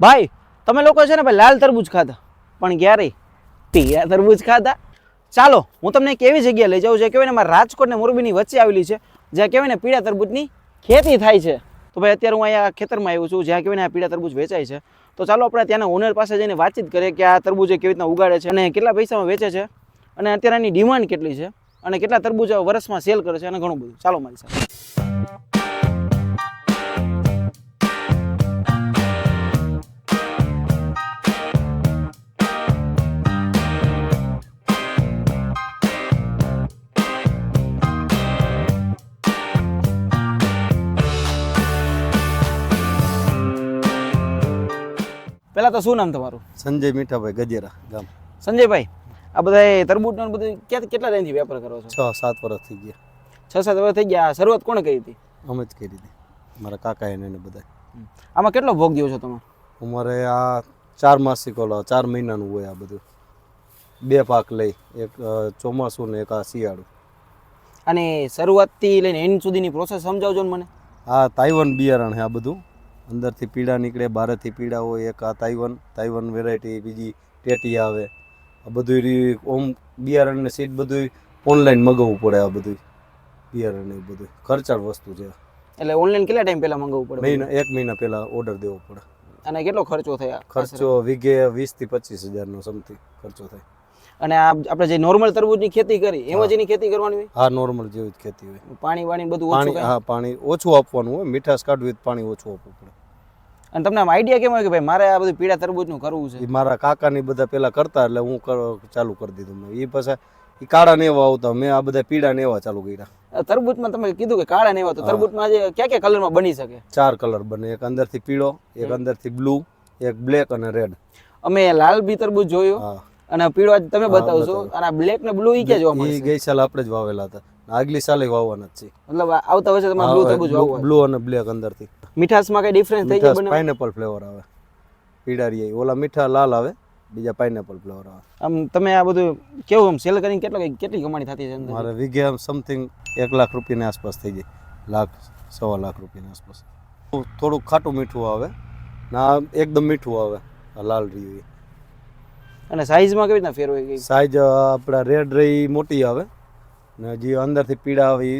ભાઈ, તમે લોકો છે ને ભાઈ લાલ તરબૂચ ખાધા. પણ ક્યારે? પીળા તરબૂચ ખાધા. ચાલો, હું તમને એક એવી જગ્યાએ લઈ જાઉં જે કહેવાય ને મારા રાજકોટ ને મોરબીની વચ્ચે આવેલી છે, જ્યાં કહેવાય ને પીળા તરબૂચની ખેતી થાય છે. તો ભાઈ અત્યારે હું અહીંયા ખેતરમાં આવ્યો છું, જ્યાં કહેવાય ને આ પીળા તરબૂચ વેચાય છે. તો ચાલો આપણે ત્યાંના ઓનર પાસે જઈને વાતચીત કરીએ કે આ તરબૂચ કેવી રીતના ઉગાડે છે અને કેટલા પૈસામાં વેચે છે અને અત્યારે આની ડિમાન્ડ કેટલી છે અને કેટલા તરબૂચ વર્ષમાં સેલ કરે છે અને ઘણું બધું. ચાલો મારી સાથે. પહેલાં તો શું નામ તમારું? સંજય મીઠાભાઈ ગજેરા ગામ. સંજયભાઈ આ બધા તરબૂચનો બધું ક્યાં કેટલા ટાઈમથી વેપાર કરો છો? છ સાત વર્ષ થઈ ગયા. છ સાત વર્ષ થઈ ગયા. શરૂઆત કોણે કરી હતી? અમે જ કરી હતી. મારા કાકા એને ને બધા આમાં કેટલો ભોગ દો છો તમે? અમારે આ ચાર માસિક ઓલો ચાર મહિનાનું હોય આ બધું. બે પાક લઈ એક ચોમાસું ને એક આ શિયાળું. અને શરૂઆતથી લઈને એન્ડ સુધીની પ્રોસેસ સમજાવજો ને મને. આ તાઇવન બિયારણ છે આ બધું. અંદરથી પીળા નીકળે બહારથી પીળા હોય એક આ તાઇવન તાઇવન વેરાયટી બીજી ટેટી આવે. આ બધું રી- ઓમ બિયારણ ને સીડ બધું ઓનલાઈન મગાવવું પડે આ બધું બિયારણ એ બધું ખર્ચાળ વસ્તુ છે એટલે ઓનલાઈન કેટલા ટાઈમ પહેલા મંગાવવું પડે મહિના એક મહિના પહેલા ઓર્ડર દેવો પડે. અને કેટલો ખર્ચો થયા ખર્ચો વીઘે વીસથી પચીસ હજારનો સમથિંગ ખર્ચો થાય. અને આ આપણે જે નોર્મલ તરબૂજની ખેતી કરી એમાં જ એની ખેતી કરવાની હોય? હા નોર્મલ જેવી જ ખેતી હોય. પાણી વાણી બધું ઓછું પાણી હા પાણી ઓછું આપવાનું હોય મીઠાશ કાઢવી પાણી ઓછું આપવું પડે. અને તમને આમ આઈડિયા કેમ હોય કે ભાઈ મારે આ બધું પીળા તરબૂચનું કરવું છે? એ મારા કાકાની બધા પેલા કરતા એટલે હું ચાલુ કરી દીધું એ પાછા એ કાળા ને એવા આવતા. મેં આ બધા પીળા ને એવા ચાલુ કર્યા. તરબૂચમાં તમે કીધું કે કાળા ને એવા તો તરબૂચમાં આજે ક્યાં ક્યાં કલરમાં બની શકે? ચાર કલર બને. એક અંદરથી પીળો એક અંદરથી બ્લુ એક બ્લેક અને રેડ અમે લાલ બી તરબૂચ જોયું અને પીળો તમે બતાવશો. અને બ્લેક ને બ્લુ ઈ ક્યાં જોવા એ ગઈ સાલ આપણે જ વાવેલા હતા. આગલી સાલે વાવવાના જ છે. મતલબ આવતા વર્ષે તમારે બ્લુ તરબૂચ વાવવું બ્લુ અને બ્લેક અંદરથી. મીઠાશમાં કઈ ડિફરન્સ થઈ જાય બને પાઇનેપલ ફ્લેવર આવે. પીળારી ઓલા મીઠા લાલ આવે બીજા પાઇનેપલ ફ્લેવર આવે. આમ તમે આ બધું કેવું આમ સેલ કરીને કેટલો કેટલી કમાણી થતી છે અંદર મારે વીઘે સમથિંગ એક લાખ રૂપિયાની આસપાસ થઈ જાય લાખ સવા લાખ રૂપિયાની આસપાસ. થોડુંક ખાટું મીઠું આવે. ના એકદમ મીઠું આવે. આ લાલ રહ્યું અને સાઈઝમાં કેવી રીતના ફેર હોય સાઈઝ આપણા રેડ રહી મોટી આવે. ને જે અંદરથી પીડા આવે એ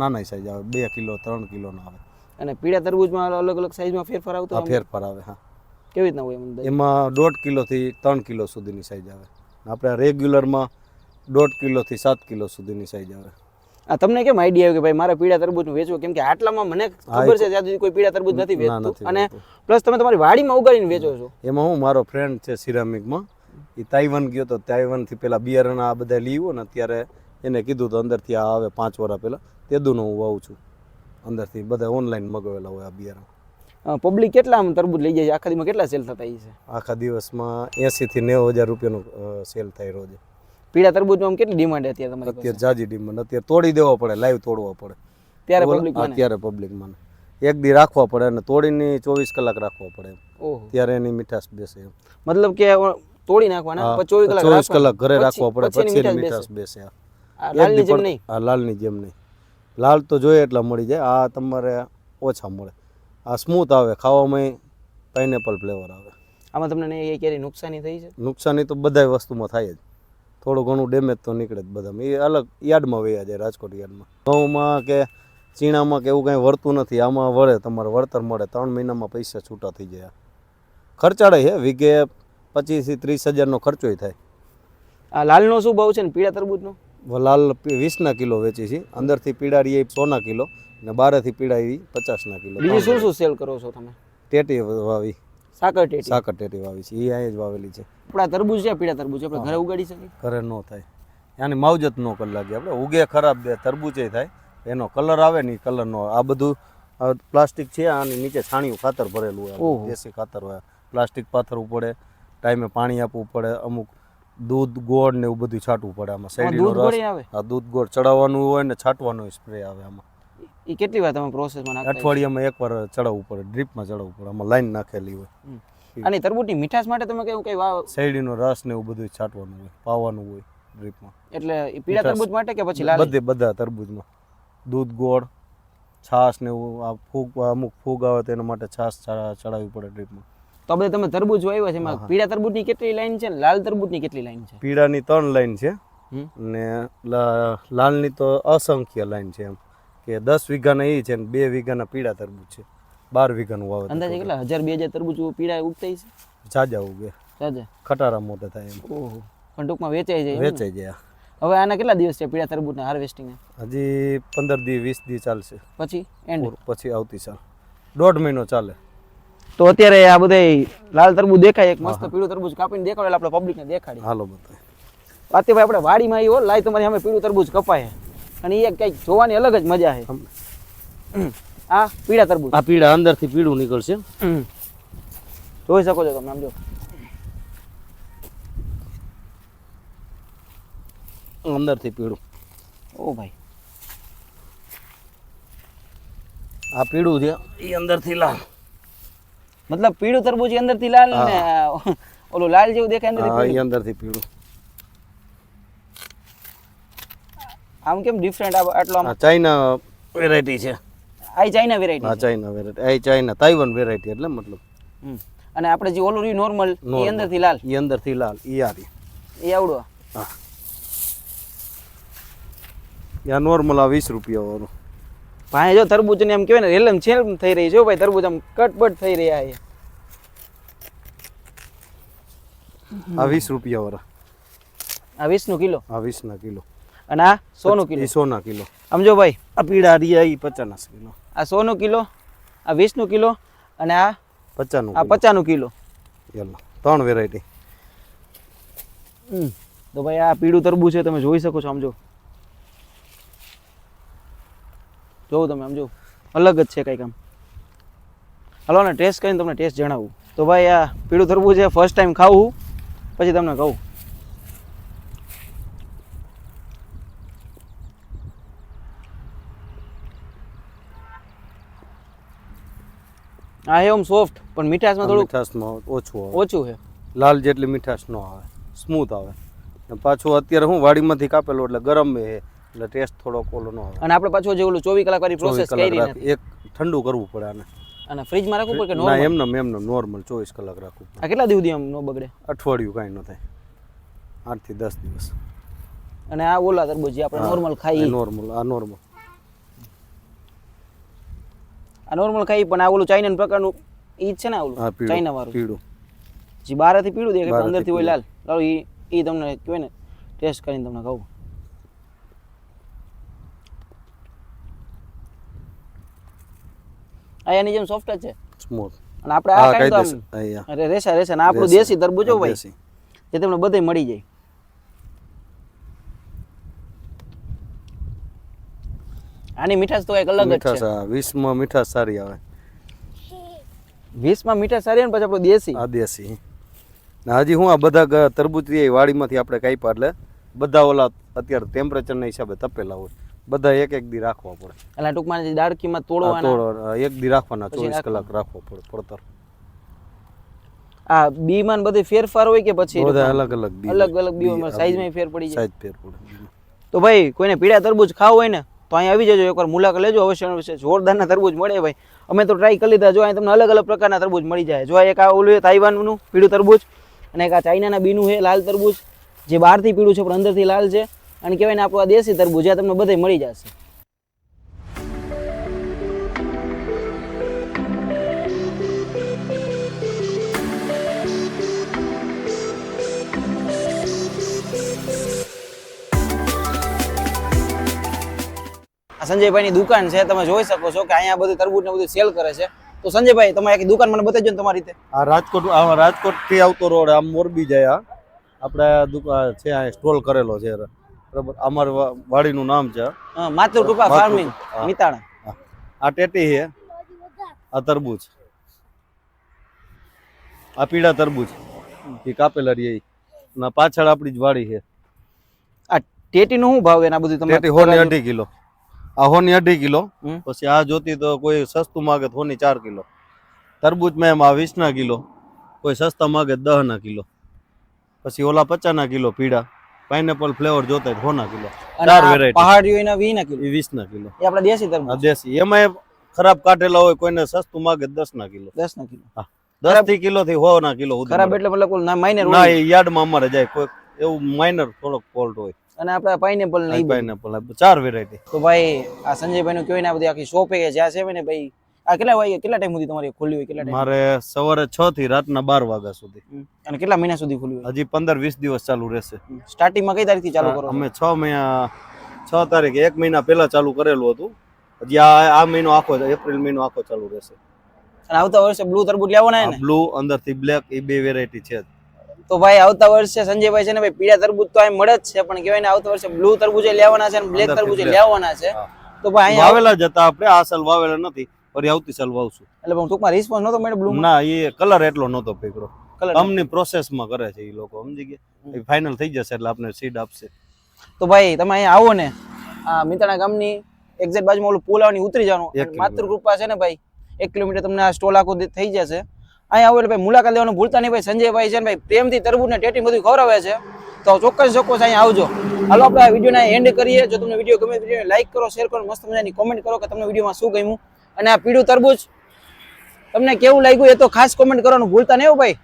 નાના સાઈઝ આવે. બે કિલો ત્રણ કિલોના આવે. અને પીળા તરબૂચમાં અલગ અલગ સાઈઝમાં ફેરફાર આવતો હોય? ફેરફાર આવે હા. કેવી રીતના હોય એમ એમાં દોઢ કિલોથી ત્રણ કિલો સુધીની સાઈઝ આવે. આપણે રેગ્યુલરમાં દોઢ કિલોથી સાત કિલો સુધીની સાઈઝ આવે. આ તમને કેમ આઈડિયા આવ્યો કે ભાઈ મારે પીળા તરબૂચનું વેચવું? કેમ કે આટલામાં મને ખબર છે ત્યાં કોઈ પીળા તરબૂચ નથી ના વેચતું. અને પ્લસ તમે તમારી વાડીમાં ઉગાડીને વેચો છો. એમાં હું મારો ફ્રેન્ડ છે સિરામિકમાં એ તાઇવાન ગયો તો તાઇવાનથી પેલા બિયારણ આ બધા લીવો ને ત્યારે એને કીધું તો અંદરથી આ આવે પાંચ વર્ષ પહેલાં. તેદુનો હું વાવું છું. અંદરથી બધા ઓનલાઈન મગાવેલા હોય આ બિયારણ. પબ્લિક કેટલા આમ તરબૂજ લઈ જાય છે? આખા દિવસમાં કેટલા સેલ થતા છે? આખા દિવસમાં એંસીથી નેવું હજાર રૂપિયાનું સેલ થાય રોજે. પીળા તરબૂજમાં આમ કેટલી ડિમાન્ડ અત્યારે તમારી? અત્યારે જાજી ડિમાન્ડ અત્યારે તોડી દેવા પડે લાઈવ તોડવા પડે. ત્યારે પબ્લિક અત્યારે પબ્લિક માને એક દી રાખવા પડે અને તોડીને ચોવીસ કલાક રાખવા પડે ત્યારે એની મીઠાશ બેસે મતલબ કે તોડી નાખવાના ચોવીસ કલાક ઘરે રાખવા પડે પછી મીઠાશ બેસે. લાલની જેમ નહીં. હા લાલની જેમ નહીં. લાલ તો જોઈએ એટલા મળી જાય. આ તમારે ઓછા મળે. આ સ્મૂથ આવે. ખાવામાં પાઇનેપલ ફ્લેવર આવે. આમાં તમને નહીં ક્યારેય નુકસાની થઈ છે? નુકસાની તો બધાય વસ્તુમાં થાય જ. થોડું ઘણું ડેમેજ તો નીકળે જ બધામાં. એ અલગ યાર્ડમાં વયા જાય રાજકોટ યાર્ડમાં ઘઉંમાં કે ચીણામાં કે એવું કાંઈ વળતું નથી. આમાં વળે તમારે વળતર મળે. ત્રણ મહિનામાં પૈસા છૂટા થઈ જાય. ખર્ચાળે છે. વીઘે પચીસથી ત્રીસ હજારનો ખર્ચોય થાય. આ લાલનો શું ભાવ છે ને? પીળા તરબૂચનો લાલ વીસના કિલો વેચી છે. અંદરથી પીળારી એ સોના કિલો અને બારેથી પીળારી પચાસના કિલો. બીજું શું શું સેલ કરો છો તમે? ટેટી વાવી. સાકર ટેટી. સાકર ટેટી વાવી છે. એ અહીંયા જ વાવેલી છે. આપણા તરબૂચ છે પીળા તરબૂચ આપણે ઘરે ઉગાડી શકીએ? ઘરે ન થાય. એની માવજત ન કરી લાગે આપણે. ઉગે ખરાબ બે તરબૂચે થાય. એનો કલર આવે ને કલર નો. આ બધું પ્લાસ્ટિક છે આની નીચે છાણિયું ખાતર ભરેલું હોય. દેશી ખાતર હોય. પ્લાસ્ટિક પાથરવું પડે. ટાઈમે પાણી આપવું પડે. અમુક દૂધ ગોળ ને એવું બધું છાંટવું પડે આમાં. શેરડીનો રસ. આ દૂધ ગોળ ચડાવવાનું હોય ને છાંટવાનો સ્પ્રે આવે આમાં. એ કેટલી વાર તમે પ્રોસેસમાં નાખતા અઠવાડિયામાં એકવાર ચડાવવું પડે ડ્રીપમાં ચડાવવું પડે આમાં લાઈન નાખેલી હોય. અને તરબૂચની મીઠાશ માટે તમે કેવું કઈ શેરડીનો રસ ને એવું બધું છાંટવાનું હોય પાવાનું હોય ડ્રીપમાં એટલે પીળા તરબૂચ માટે કે પછી લાલ? બધે બધા તરબૂચમાં. દૂધ ગોળ છાશ ને એવું આ ફૂગ અમુક ફૂગ આવે તેના માટે છાશ ચડા- ચડાવવી પડે ડ્રીપમાં તો બધા તમે તરબૂચ વાવ્યા છે એમાં પીળા તરબૂચની કેટલી લાઈન છે ને લાલ તરબૂચની કેટલી લાઈન છે? પીળાની ત્રણ લાઈન છે ને લાલની તો અસંખ્ય લાઈન છે એમ. કે દસ વીઘાના એ છે ને બે વીઘાના પીળા તરબૂચ છે. બાર વીઘાનું વાવેતર અંદાજે કેટલા? હજાર બે હજાર તરબૂચ પીળા ઉગતા છે? જાજા ઉગે. જાજા? ખટારા મોટા થાય એમ. ઓહો. પણ ટૂંકમાં વેચાઈ જાય વેચાઈ જાય હવે આના કેટલા દિવસ છે પીળા તરબૂચના હાર્વેસ્ટિંગ હજી પંદર દી વીસ દી ચાલશે. પછી? એન્ડ? પછી આવતી સાલ દોઢ મહિનો ચાલે. તો અત્યારે આ બધા લાલ તરબૂજ દેખાય એક મસ્ત પીળું તરબૂજ કાપીને દેખાડે આપણે પબ્લિકને દેખાડી હાલો બતાય વાતે ભાઈ આપણે વાડીમાં આવ્યો લાય તમારી સામે પીળું તરબૂજ કપાય. અને એ કંઈક જોવાની અલગ જ મજા છે. આ પીળા તરબૂજ આ પીળા અંદરથી પીળું નીકળશે. જોઈ શકો છો તમે આમ જો. અંદરથી પીળું. ઓ ભાઈ. આ પીળું છે એ અંદરથી લાલ. મતલબ પીળું તરબૂચ અંદર અંદરથી લાલ ને ઓલું લાલ જેવું દેખાય અંદરથી હા. એ અંદરથી પીળું. આમ કેમ ડિફરન્ટ આટલો આમ? ચાઇના વેરાયટી છે. આ ચાઇના વેરાયટી હા ચાઇના વેરાયટી આ ચાઇના તાઇવાન વેરાયટી એટલે મતલબ. અને આપણે જે ઓલું રહ્યું નોર્મલ એ અંદર અંદરથી લાલ? એ અંદરથી લાલ ઈ આરી એ આવડો? હા. આ નોર્મલ આ વીસ રૂપિયા વાળું ભાઈ જો તરબૂચ ને એમ કહેવાય ને રેલમ છેલમ થઈ રહી છે ભાઈ તરબૂચ આમ કટપટ થઈ રહ્યા છે. આ વીસ રૂપિયા વાળા. આ વીસનું કિલો? આ વીસના કિલો. અને આ સોનું કિલો? સો સોના કિલો. આમ જો ભાઈ આ પીળા રિયા એ પચાસ કિલો. આ સોનું કિલો આ વીસનું કિલો અને આ પચાસનું આ પચાસનું કિલો. યલો. ત્રણ વેરાયટી તો ભાઈ આ પીળું તરબૂચ છે તમે જોઈ શકો છો આમ જો જોવું તમે આમ જો અલગ જ છે કંઈક આમ. હલો ને ટેસ્ટ કરીને તમને ટેસ્ટ જણાવું. તો ભાઈ આ પીળું તરબૂચ છે ફર્સ્ટ ટાઈમ ખાવું. પછી તમને કહું. આ એમ સોફ્ટ પણ મીઠાશમાં થોડુંક મીઠાશમાં ઓછું ઓછું છે લાલ જેટલી મીઠાશ ન આવે સ્મૂથ આવે. પાછું અત્યારે હું વાડીમાંથી કાપેલું એટલે ગરમ છે એટલે ટેસ્ટ થોડોક ઓલો નો આવે. અને આપણે પાછો જે ઓલું ચોવીસ કલાક વાળી પ્રોસેસ કરી એક ઠંડુ કરવું પડે આને. અને ફ્રીજમાં રાખવું પડે કે ના? એમને એમને નોર્મલ ચોવીસ કલાક રાખવું પડે. આ કેટલા દિવસ એમ આમ ન બગડે? અઠવાડિયું કાંઈ ન થાય. આઠથી દસ દિવસ. અને આ ઓલા તરબૂજી આપણે નોર્મલ ખાઈ નોર્મલ આ નોર્મલ આ નોર્મલ ખાઈ પણ આ ઓલું ચાઇના પ્રકારનું ઈ છે ને ઓલું? ચાઇના વાળું પીળું. જે બહારથી પીળું દેખાય અંદરથી હોય લાલ. લાલો ઈ ઈ તમને કહેવાય ને ટેસ્ટ કરીને તમને કહું. આ એની જેમ સોફ્ટ જ છે. સ્મૂથ અને આપણે આ કાઈ તો અરે રેસા રેસા. ને આપણું દેશી તરબૂચ હો ભાઈ જે તમને બધે મળી જાય. આની મીઠાશ તો કંઈક અલગ જ છે. વીસમાં મીઠાશ સારી આવે. વીસમાં મીઠાશ સારી આવે ને પછી આપણું દેશી. આ દેશી. ને હજી હું આ બધા તરબૂચ વાડીમાંથી આપણે કાપ્યા એટલે બધા ઓલા અત્યારે ટેમ્પરેચરના હિસાબે તપેલા હોય. બધા એક એક દી રાખવા પડે. એટલે ટૂંકમાં જે દાળકીમાં આ તોડવાના? તોડો એક દી રાખવાના ચોવીસ. કલાક રાખવો પડે પડતર. આ બીમાં બધી ફેરફાર હોય કે પછી? બધા અલગ અલગ બી અલગ અલગ બીઓમાં સાઈઝમાં ફેર પડી જાય. સાઈઝ ફેર પડે. તો ભાઈ કોઈને પીળા તરબૂચ ખાવ હોય ને તો અહીંયા આવી જજો એકવાર મુલાકાત લેજો અવશ્ય અવશ્ય જોરદારના તરબૂજ મળે ભાઈ. અમે તો ટ્રાય કરી લીધા જો અહીં તમને અલગ અલગ પ્રકારના તરબૂજ મળી જાય. જો એક આ ઓલું તાઇવાનનું પીળું તરબૂચ અને એક આ ચાઇનાના બીનું છે લાલ તરબૂચ જે બહારથી પીળું છે પણ અંદરથી લાલ છે. અને કહેવાય ને, આપણું દેશી તરબૂચ આ તમને બધે મળી જશે. આ સંજયભાઈની દુકાન છે, તમે જોઈ શકો છો કે અહીંયા બધું તરબૂજ ને બધું સેલ કરે છે. તો સંજયભાઈ તમે એક દુકાન મને બતાવજો તમારી રીતે. આ રાજકોટ રાજકોટથી આવતો રોડ, આમ મોરબી જાય આ આપણે છે, આ સ્ટોલ કરેલો છે. બરાબર. અમારી વાડીનું નામ છે. હા, માતૃકૃપા ફાર્મિંગ મિતાણા. આ ટેટી છે. આ તરબૂચ. આ પીળા તરબૂચ. એ કાપેલા રહી ના પાછળ આપણી જ વાડી છે. આ ટેટીનો શું ભાવ એના બધું ટેટી હોની અઢી કિલો. આ હોની અઢી કિલો. પછી આ જોતી તો કોઈ સસ્તું માગે તો હોની ચાર કિલો. તરબૂચ મેં એમાં વીસના કિલો. કોઈ સસ્તા માગે દહના કિલો. પછી ઓલા પચાસના કિલો પીળા. પાઇનેપલ ફ્લેવર જોતા હોય ના હોના કિલો. ચાર વેરાયટી variety. પહાડીઓ એના વીના કિલો? વીસના કિલો. એ આપણે દેશી તરબૂચ દેશી. એમાં ખરાબ કાઢેલા હોય કોઈને સસ્તું માગે દસના કિલો. દસ ના કિલો. હા. દસથી કિલો થી સો ના કિલો ખરાબ એટલે મતલબ ના માઇનર ના યાર્ડમાં અમારે જાય કોઈ એવું માઇનર થોડોક ફોલ્ટ હોય. અને આપણે પાઇનેપલ ને પાઇનેપલ ચાર વેરાયટી તો ભાઈ આ સંજયભાઈ નું કહેવાય ને આ બધી આખી શોપે જ્યાં છે ને ભાઈ આ કેટલા વાગે કેટલા ટાઈમ સુધી તમારી ખુલ્લી હોય કેટલા મારે સવારે છ થી રાતના બાર વાગ્યા સુધી. અને કેટલા મહિના સુધી ખુલ્લી હોય? હજી પંદર વીસ દિવસ ચાલુ રહેશે. સ્ટાર્ટિંગમાં કઈ તારીખથી ચાલુ કરો અમે છ મહિના છ તારીખે એક મહિના પહેલા ચાલુ કરેલું હતું. હજી આ આ મહિનો આખો એપ્રિલ મહિનો આખો ચાલુ રહેશે. અને આવતા વર્ષે બ્લુ તરબૂચ લેવાના ને? બ્લુ અંદરથી બ્લેક એ બે વેરાયટી છે તો ભાઈ આવતા વર્ષે સંજયભાઈ છે ને ભાઈ પીળા તરબૂચ તો અહીં મળે જ છે પણ કહેવાય ને આવતા વર્ષે બ્લુ તરબૂચ લેવાના છે અને બ્લેક તરબૂચ લેવાના છે. તો ભાઈ વાવેલા જ હતા આપણે આ સાલ વાવેલા નથી. ફરી આવતી સાલ વાવશું. એટલે પણ ટૂંકમાં રિસ્પોન્સ નતો મળ્યો બ્લૂમ? ના એ કલર એટલો નતો પીકડો કલર કંપની પ્રોસેસમાં કરે છે એ લોકો સમજી ગયા? ફાઇનલ થઈ જશે એટલે આપને સીડ આપશે. તો ભાઈ તમે અહીંયા આવો ને. આ મિતાણા ગામની એક્ઝેક્ટ બાજુમાં ઓલું પુલ આવવાની ઉતરી જવાનું. એક અને માતૃકૃપા છે ને ભાઈ. એક કિલોમીટર તમને આ સ્ટોલ આખો થઈ જશે. અહીંયા આવો એટલે ભાઈ મુલાકાત લેવાનું ભૂલતા નહીં ભાઈ. સંજયભાઈ છે ને ભાઈ પ્રેમથી તરબૂજ ને ટેટી બધું ખવડાવે છે. તો ચોક્કસ ચોક્કસ અહીંયા આવજો. હાલો આપણે આ વિડીયોને એન્ડ કરીએ. જો તમને વીડિયો ગમે વીડિયો લાઈક કરો શેર કરો મસ્ત મજાની કોમેન્ટ કરો કે તમને વિડીયોમાં શું ગમ્યું. અને આ પીળું તરબૂચ. તમને કેવું લાગ્યું એ તો ખાસ કોમેન્ટ કરવાનું ભૂલતા નહીં ભાઈ.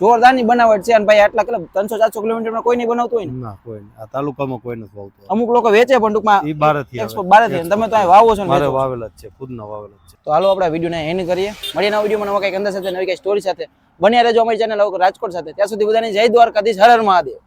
જોરદારની બનાવટ છે અને ભાઈ આટલા કેટલા ત્રણસો ચારસો કિલોમીટરમાં કોઈ નહીં બનાવતું હોય ને. ના કોઈ આ તાલુકામાં કોઈ નથી વાવતું. અમુક લોકો વેચે પણ ટૂંકમાં એ બારથી તમે તો વાવો છો ને મારે વાવેલા જ છે ખુદના વાવેલા જ છે. તો હાલો આપણે વિડીયોને એન્ડ કરીએ. મળીએ નવા વિડીયોમાં નવા કંઈક અંદર સાથે નવી કંઈક સ્ટોરી સાથે. બન્યા રહેજો અમારી ચેનલ રાજકોટ સાથે. ત્યાં સુધી બધાને જય દ્વારકાધીશ. હર હર મહાદેવ.